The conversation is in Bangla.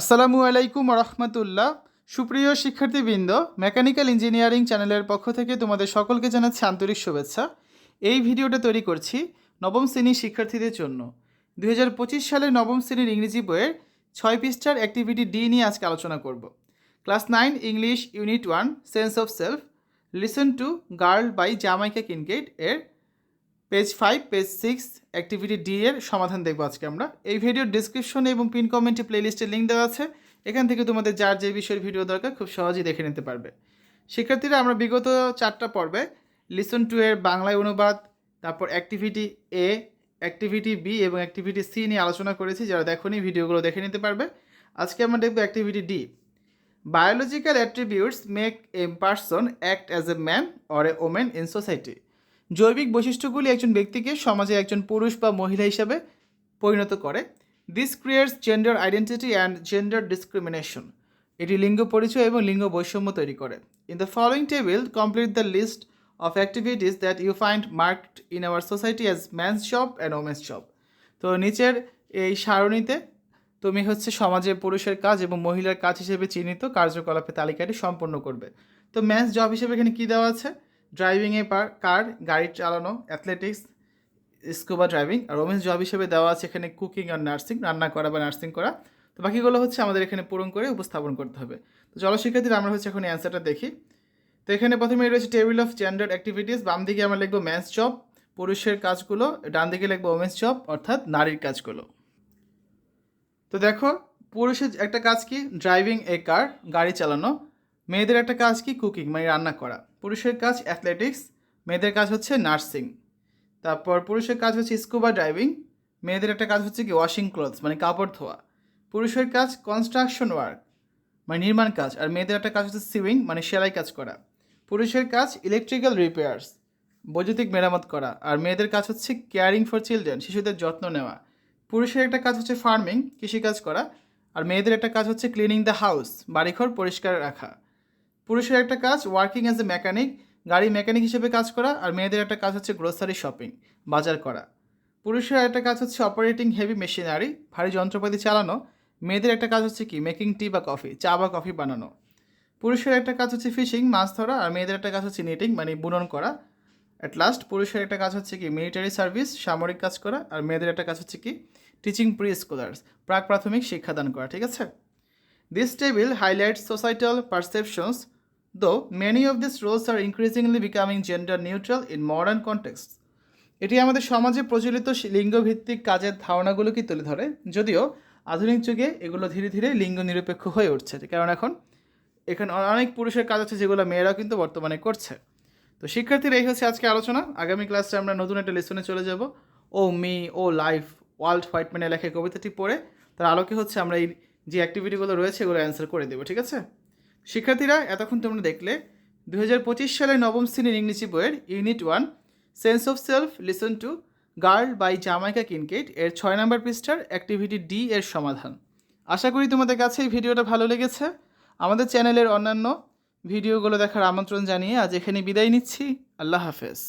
আসসালামু আলাইকুম রহমতুল্লাহ সুপ্রিয় শিক্ষার্থীবৃন্দ, মেকানিক্যাল ইঞ্জিনিয়ারিং চ্যানেলের পক্ষ থেকে তোমাদের সকলকে জানাচ্ছি আন্তরিক শুভেচ্ছা। এই ভিডিওটা তৈরি করছি নবম শ্রেণির শিক্ষার্থীদের জন্য। দুই সালের নবম শ্রেণির ইংরেজি বইয়ের ছয় পৃষ্ঠার অ্যাক্টিভিটি ডি নিয়ে আজকে আলোচনা করব। Class nine, English unit one, sense of self. Listen to girl by Jamaica Kincaid এর page five page six activity D এর সমাধান দেখব আজকে আমরা। এই ভিডিওর ডিসক্রিপশনে এবং পিন কমেন্টে প্লেলিস্টের লিঙ্ক দেওয়া আছে। এখান থেকে তোমাদের যার যে বিষয়ের ভিডিও দরকার খুব সহজেই দেখে নিতে পারবে। শিক্ষার্থীরা, আমরা বিগত চারটা পর্বে লিসন টু এর বাংলায় অনুবাদ, তারপর অ্যাক্টিভিটি এ অ্যাক্টিভিটি বি এবং অ্যাক্টিভিটি সি নিয়ে আলোচনা করেছি। যারা দেখোনি ভিডিওগুলো দেখে নিতে পারবে। আজকে আমরা দেখব activity D biological attributes make a person act as a man or a women in society জৈবিক বৈশিষ্ট্যগুলি একজন ব্যক্তিকে সমাজে একজন পুরুষ বা মহিলা হিসাবে পরিণত করে। This creates gender identity and gender discrimination এটি লিঙ্গ পরিচয় এবং লিঙ্গ বৈষম্য তৈরি করে। In the following table complete the list of activities that you find marked in our society as man's job and women's job তো নিচের এই সারণীতে তুমি হচ্ছে সমাজে পুরুষের কাজ এবং মহিলার কাজ হিসেবে চিহ্নিত কার্যকলাপের তালিকাটি সম্পন্ন করবে। তো ম্যানস জব হিসেবে এখানে কী দেওয়া আছে? ড্রাইভিংয়ে পার, কার, গাড়ি চালানো অ্যাথলেটিক্স স্কুবা ড্রাইভিং আর ওমেন্স জব হিসেবে দেওয়া আছে এখানে কুকিং আর নার্সিং রান্না করা বা নার্সিং করা। তো বাকিগুলো হচ্ছে আমাদের এখানে পূরণ করে উপস্থাপন করতে হবে। তো চলো শিক্ষার্থীরা আমরা হচ্ছে এখন অ্যান্সারটা দেখি। তো এখানে প্রথমে রয়েছে টেবিল অফ জেন্ডার অ্যাক্টিভিটিস বাম দিকে আমরা লিখব ম্যান্স জব পুরুষের কাজগুলো, ডান দিকে লিখব ওমেন্স জব অর্থাৎ নারীর কাজগুলো। তো দেখো, পুরুষের একটা কাজ কি? ড্রাইভিং এ কার গাড়ি চালানো। মেয়েদের একটা কাজ কি? কুকিং মানে রান্না করা। পুরুষের কাজ অ্যাথলেটিক্স মেয়েদের কাজ হচ্ছে নার্সিং তারপর পুরুষের কাজ হচ্ছে স্কুবা ড্রাইভিং মেয়েদের একটা কাজ হচ্ছে কি? ওয়াশিং ক্লথস মানে কাপড় ধোয়া। পুরুষের কাজ কনস্ট্রাকশন ওয়ার্ক মানে নির্মাণ কাজ। আর মেয়েদের একটা কাজ হচ্ছে সিউইং মানে সেলাই কাজ করা। পুরুষের কাজ ইলেকট্রিক্যাল রিপেয়ার্স বৈদ্যুতিক মেরামত করা। আর মেয়েদের কাজ হচ্ছে কেয়ারিং ফর চিলড্রেন শিশুদের যত্ন নেওয়া। পুরুষের একটা কাজ হচ্ছে ফার্মিং কৃষিকাজ করা। আর মেয়েদের একটা কাজ হচ্ছে ক্লিনিং দ্য হাউস বাড়িঘর পরিষ্কার রাখা। পুরুষের একটা কাজ ওয়ার্কিং অ্যাজ এ মেকানিক গাড়ি মেকানিক হিসেবে কাজ করা, আর মেয়েদের একটা কাজ হচ্ছে গ্রোসারি শপিং বাজার করা। পুরুষের একটা কাজ হচ্ছে অপারেটিং হেভি মেশিনারি ভারী যন্ত্রপাতি চালানো, মেয়েদের একটা কাজ হচ্ছে কি মেকিং টি বা কফি চা বা কফি বানানো। পুরুষের একটা কাজ হচ্ছে ফিশিং মাছ ধরা, আর মেয়েদের একটা কাজ হচ্ছে নিটিং মানে বুনন করা। অ্যাট লাস্ট পুরুষের একটা কাজ হচ্ছে কি মিলিটারি সার্ভিস সামরিক কাজ করা, আর মেয়েদের একটা কাজ হচ্ছে কি টিচিং প্রি স্কলার্স প্রাক প্রাথমিক শিক্ষাদান করা, ঠিক আছে? This table highlights societal perceptions though many of this roles are increasingly becoming gender neutral in modern context এটি আমাদের সমাজে প্রচলিত লিঙ্গভিত্তিক কাজের ধারণাগুলোকে তুলে ধরে। যদিও, আধুনিক যুগে এগুলো ধীরে ধীরে লিঙ্গ নিরপেক্ষ হয়ে উঠছে। কারণ এখন, এখানে অনেক পুরুষের কাজ আছে যেগুলো মেয়েরাও কিন্তু বর্তমানে করছে। তো শিক্ষার্থীরা এই হচ্ছে আজকে আলোচনা। আগামী ক্লাসে আমরা নতুন একটা লেসনে চলে যাব। O me O life Walt হোয়াইটম্যানের লেখা কবিতাটি পড়ে, তার আলোকে হচ্ছে আমরা এই যে অ্যাক্টিভিটিগুলো রয়েছে এগুলো অ্যান্সার করে দেবো, ঠিক আছে? শিক্ষার্থীরা, এতক্ষণ তোমরা দেখলে দু হাজার পঁচিশ সালের নবম শ্রেণির ইংরেজি বইয়ের unit one sense of self listen to girl by Jamaica Kincaid এর ছয় নম্বর পৃষ্ঠার অ্যাক্টিভিটি ডি এর সমাধান। আশা করি তোমাদের কাছে এই ভিডিওটা ভালো লেগেছে। আমাদের চ্যানেলের অন্যান্য ভিডিওগুলো দেখার আমন্ত্রণ জানিয়ে আজ এখানে বিদায় নিচ্ছি। আল্লাহ হাফেজ।